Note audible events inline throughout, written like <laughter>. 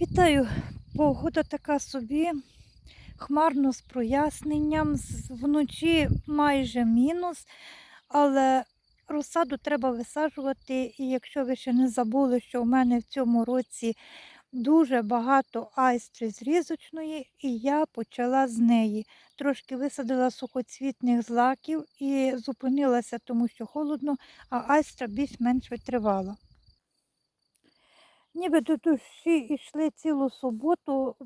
Вітаю! Погода така собі. Хмарно з проясненням. Вночі майже мінус, але розсаду треба висаджувати. І якщо ви ще не забули, що у мене в цьому році дуже багато айстри зрізочної, і я почала з неї. Трошки висадила сухоцвітних злаків і зупинилася, тому що холодно, а айстра більш-менш витривала. Ніби до душі йшли цілу суботу.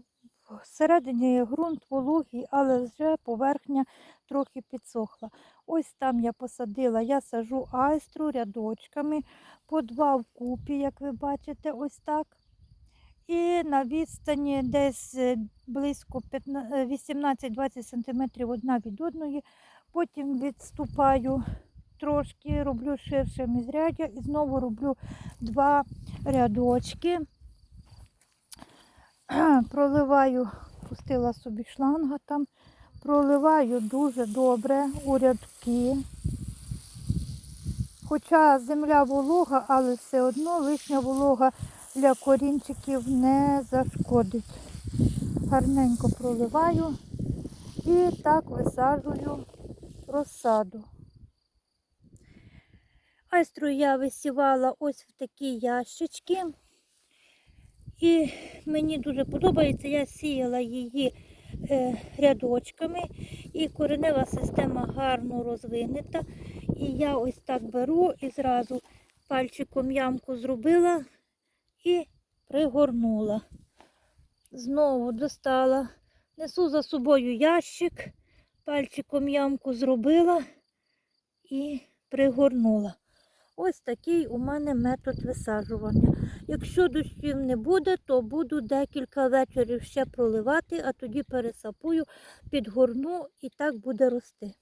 Всередині ґрунт вологий, але вже поверхня трохи підсохла. Ось там я посадила, я сажу айстру рядочками, по два вкупі, як ви бачите, ось так. І на відстані десь е, близько 15 е, 18-20 см одна від одної. Потім відступаю трошки, роблю ширше міжряддя і знову роблю два рядочки. <clears throat> Проливаю, пустила собі шланга там, проливаю дуже добре у рядки. Хоча земля волога, але все одно лишня волога для корінчиків не зашкодить. Гарненько проливаю і так висаджую розсаду. Айстру я висівала ось в такі ящички. І мені дуже подобається, я сіяла її е, рядочками, і коренева система гарно розвинута. І я ось так беру і зразу пальчиком ямку зробила і пригорнула. Знову достала, несу за собою ящик, пальчиком ямку зробила і пригорнула. Ось такий у мене метод висаджування. Якщо дощів не буде, то буду декілька вечорів ще проливати, а тоді пересапую, підгорну і так буде рости.